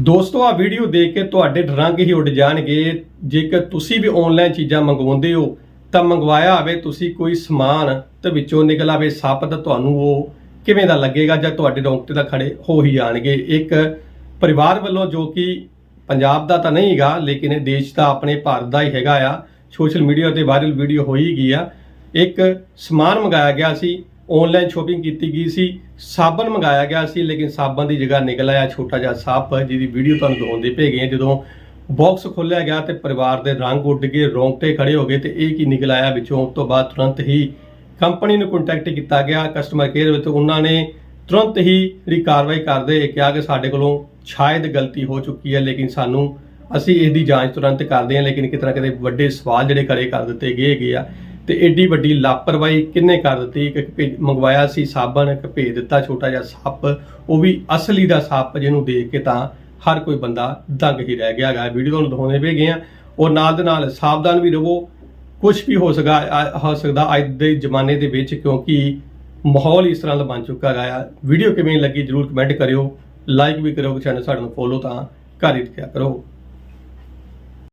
ਦੋਸਤੋ ਆ ਵੀਡੀਓ ਦੇਖ ਕੇ ਤੁਹਾਡੇ ਰੰਗ ਹੀ ਉੱਡ ਜਾਣਗੇ। ਜੇਕਰ ਤੁਸੀਂ ਵੀ ਆਨਲਾਈਨ ਚੀਜ਼ਾਂ ਮੰਗਵਾਉਂਦੇ ਹੋ, ਤਾਂ ਮੰਗਵਾਇਆ ਹੋਵੇ ਤੁਸੀਂ ਕੋਈ ਸਮਾਨ ਤੇ ਵਿੱਚੋਂ ਨਿਕਲ ਆਵੇ ਸੱਪ ਤਾਂ ਤੁਹਾਨੂੰ ਉਹ ਕਿਵੇਂ ਦਾ ਲੱਗੇਗਾ ਜਾਂ ਤੁਹਾਡੇ ਰੌਂਗਟੇ ਦਾ ਖੜੇ ਹੋ ਹੀ ਜਾਣਗੇ। ਇੱਕ ਪਰਿਵਾਰ ਵੱਲੋਂ ਜੋ ਕਿ ਪੰਜਾਬ ਦਾ ਤਾਂ ਨਹੀਂ ਹੈਗਾ ਲੇਕਿਨ ਇਹ ਦੇਸ਼ ਦਾ ਆਪਣੇ ਭਾਰਤ ਦਾ ਹੀ ਹੈਗਾ ਆ। ਸੋਸ਼ਲ ਮੀਡੀਆ ਤੇ ਵਾਇਰਲ ਵੀਡੀਓ ਹੋਈ ਗਈ ਆ। ਇੱਕ ਸਮਾਨ ਮੰਗਾਇਆ ਗਿਆ ਸੀ ਆਨਲਾਈਨ ਸ਼ੋਪਿੰਗ ਕੀਤੀ ਗਈ ਸੀ। ਸਾਬਣ ਮੰਗਾਇਆ ਗਿਆ ਸੀ, ਲੇਕਿਨ ਸਾਬਣ ਦੀ ਜਗ੍ਹਾ ਨਿਕਲ ਆਇਆ ਛੋਟਾ ਜਿਹਾ ਸੱਪ, ਜਿਹਦੀ ਵੀਡੀਓ ਤੁਹਾਨੂੰ ਦਿਖਾਉਂਦੇ ਪਏ ਗਏ ਜਦੋਂ ਬਾਕਸ ਖੋਲ੍ਹਿਆ ਗਿਆ ਤੇ ਪਰਿਵਾਰ ਦੇ ਰੰਗ ਉੱਡ ਗਏ, ਰੋਂਗਟੇ ਖੜੇ ਹੋ ਗਏ ਤੇ ਇਹ ਕੀ ਨਿਕਲ ਆਇਆ ਵਿੱਚੋਂ? ਉਸ ਤੋਂ ਬਾਅਦ ਤੁਰੰਤ ਹੀ ਕੰਪਨੀ ਨੂੰ ਕੰਟੈਕਟ ਕੀਤਾ ਗਿਆ। ਕਸਟਮਰ ਕੇਅਰ ਵਿੱਚ ਉਹਨਾਂ ਨੇ ਤੁਰੰਤ ਹੀ ਜਿਹੜੀ ਕਾਰਵਾਈ ਕਰਦੇ ਇਹ ਕਿਹਾ ਕਿ ਸਾਡੇ ਕੋਲੋਂ ਸ਼ਾਇਦ ਗਲਤੀ ਹੋ ਚੁੱਕੀ ਹੈ, ਲੇਕਿਨ ਸਾਨੂੰ ਅਸੀਂ ਇਸ ਦੀ ਜਾਂਚ ਤੁਰੰਤ ਕਰਦੇ ਹਾਂ। ਲੇਕਿਨ ਕਿਤੇ ਨਾ ਕਿਤੇ ਵੱਡੇ ਸਵਾਲ ਜਿਹੜੇ ਖੜੇ ਕਰ ਦਿੱਤੇ ਗਏ ਗਏ ਆ। ਤੇ ਏਡੀ ਵੱਡੀ ਲਾਪਰਵਾਹੀ ਕਿੰਨੇ ਕਰ ਦਿੱਤੀ? ਕਿ ਭੇ- ਮੰਗਵਾਇਆ ਸੀ ਸਾਬਣ, ਇੱਕ ਭੇਜ ਦਿੱਤਾ ਛੋਟਾ ਜਿਹਾ ਸੱਪ। ਉਹ ਵੀ ਅਸਲੀ ਦਾ ਸੱਪ ਜਿਹਨੂੰ ਦੇਖ ਕੇ ਤਾਂ ਹਰ ਕੋਈ ਬੰਦਾ ਦੰਗ ਹੀ ਰਹਿ ਗਿਆ ਹੈਗਾ। ਵੀਡੀਓ ਤੁਹਾਨੂੰ ਦਿਖਾਉਂਦੇ ਪਏ ਗਏ ਆ। ਔਰ ਨਾਲ ਦੇ ਨਾਲ ਸਾਵਧਾਨ ਵੀ ਰਹੋ। ਕੁਝ ਵੀ ਹੋ ਸਕਦਾ ਹੋ ਸਕਦਾ ਅੱਜ ਦੇ ਜ਼ਮਾਨੇ ਦੇ ਵਿੱਚ ਕਿਉਂਕਿ ਮਾਹੌਲ ਇਸ ਤਰ੍ਹਾਂ ਦਾ ਬਣ ਚੁੱਕਾ ਹੈਗਾ ਆ। ਵੀਡੀਓ ਕਿਵੇਂ ਲੱਗੀ ਜਰੂਰ ਕਮੈਂਟ ਕਰਿਓ। ਲਾਈਕ ਵੀ ਕਰਿਓ ਚੈਨਲ ਸਾਡਾ ਨੂੰ ਫੋਲੋ ਤਾਂ ਕਰ ਹੀ ਰੱਖਿਆ ਕਰੋ।